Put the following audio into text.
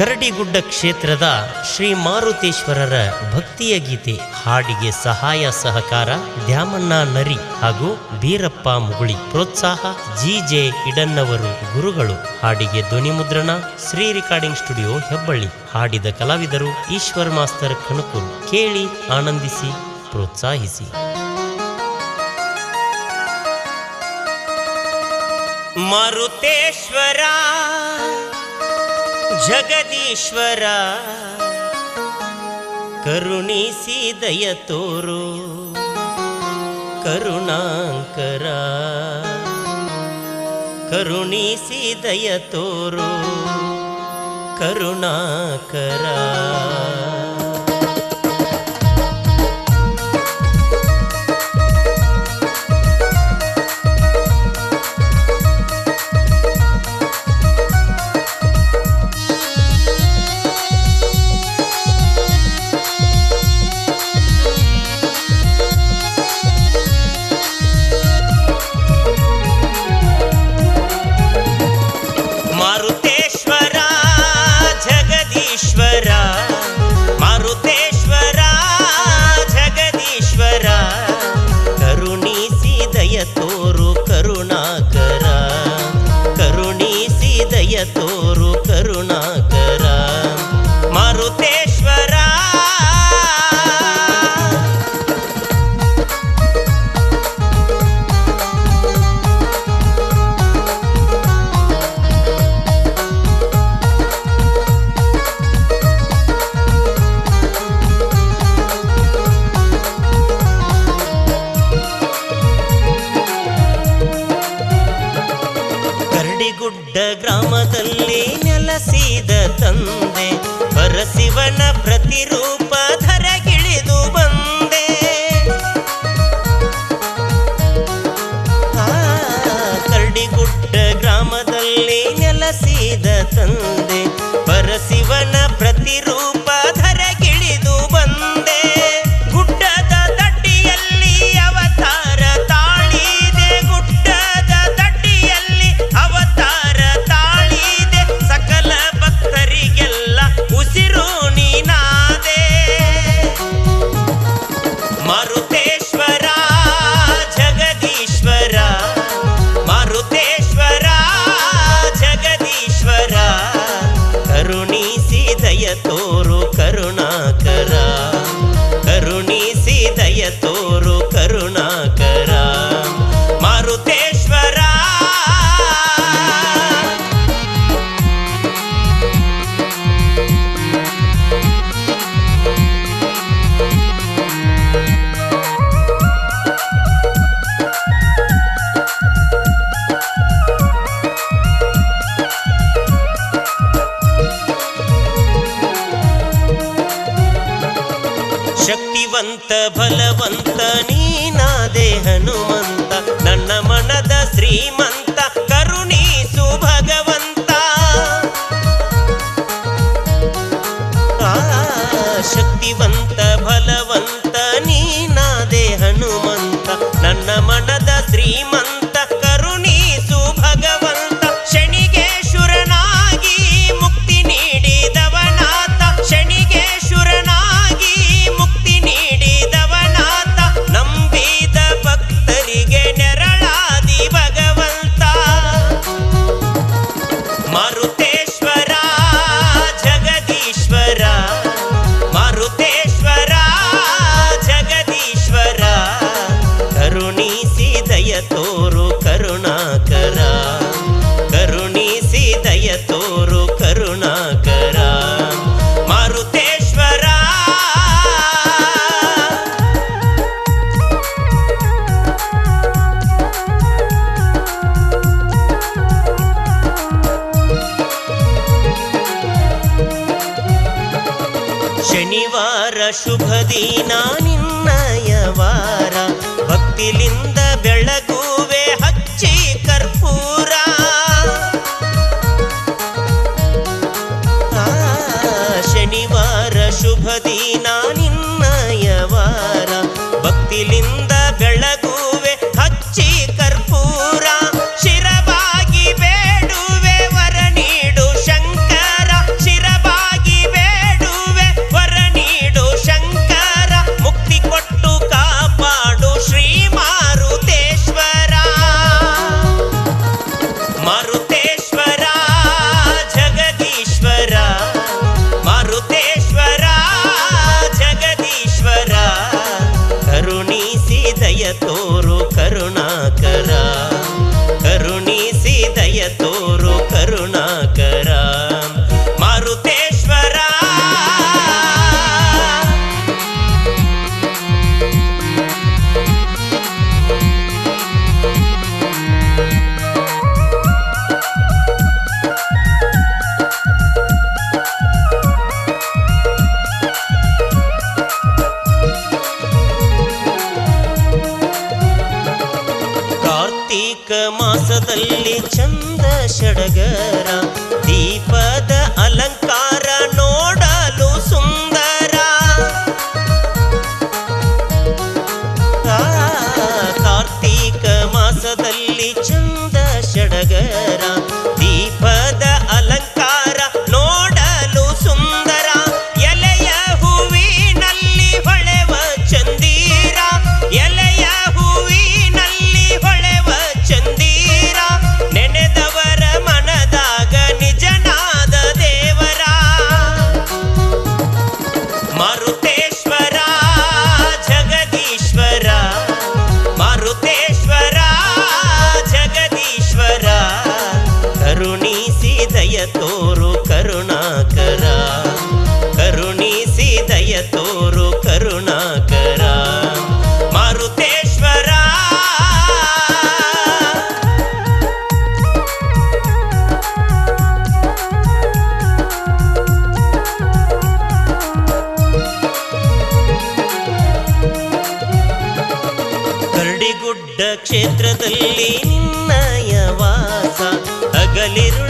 ಕರಡಿಗುಡ್ಡ ಕ್ಷೇತ್ರದ ಶ್ರೀ ಮಾರುತೇಶ್ವರರ ಭಕ್ತಿಯ ಗೀತೆ, ಹಾಡಿಗೆ ಸಹಾಯ ಸಹಕಾರ, ದ್ಯಾಮಣ್ಣ ನರಿ ಹಾಗೂ ಬೀರಪ್ಪ ಮುಗುಳಿ ಪ್ರೋತ್ಸಾಹ ಜಿ ಜೆ ಇಡನ್ನವರು ಗುರುಗಳು. ಹಾಡಿಗೆ ಧ್ವನಿ ಮುದ್ರಣ, ಶ್ರೀ ರೆಕಾರ್ಡಿಂಗ್ ಸ್ಟುಡಿಯೋ ಹೆಬ್ಬಳ್ಳಿ. ಹಾಡಿದ ಕಲಾವಿದರು ಈಶ್ವರ್ ಮಾಸ್ತರ್ ಕಣಕೂರು ಕೇಳಿ, ಆನಂದಿಸಿ, ಪ್ರೋತ್ಸಾಹಿಸಿ. ಮಾರುತೇಶ್ವರ ಜಗದೀಶ್ವರ ಕರುಣಿಸಿ ದಯ ತೋರು ಕರುಣಾಂಕರ ಕರುಣಿಸಿ ದಯ ತೋರು ಕರುಣಾಕರ. ಮಾರುತೇಶ್ವರ ಕರುಣಿಸಿ ದಯ ತೋರು ಕರುಣಾಕರ ಕರುಣಿಸಿ ದಯ ತೋರು ಶಕ್ತಿವಂತ ಬಲವಂತ ನೀನಾದೆ ಹನುಮಂತ ನನ್ನ ಮನದ ಶ್ರೀಮಂತ ಕರುಣೀಸು ಭಗವಂತ. ಆ, ಶಕ್ತಿವಂತ ಬಲವಂತ ನೀನಾದೆ ಹನುಮಂತ ನನ್ನ ಮನದ ಶ್ರೀಮಂತ. ಕರುಣಿಸಿ ದಯ ತೋರು ಕರುಣಾಕರ. ಕರುಣಿಸಿ ದಯ ತೋರು ಕರುಣಾಕರ. ಮಾರುತೇಶ್ವರ. ಶನಿವಾರ ಶುಭ ದಿನ ನಿನ್ನಯ ವಾರ ಭಕ್ತಿಲಿಂದ ಷಡಗರ ದಯ ತೋರು ಕರುಣಾಕರ. ಕರುಣಿಸಿ ದಯ ತೋರು ಕರುಣಾಕರ. ಮಾರುತೇಶ್ವರ. ಕರ್ಡಿಗುಡ್ಡ ಕ್ಷೇತ್ರದಲ್ಲಿ ನಿನ್ನಯ ವಾಸ ಅಗಲಿರು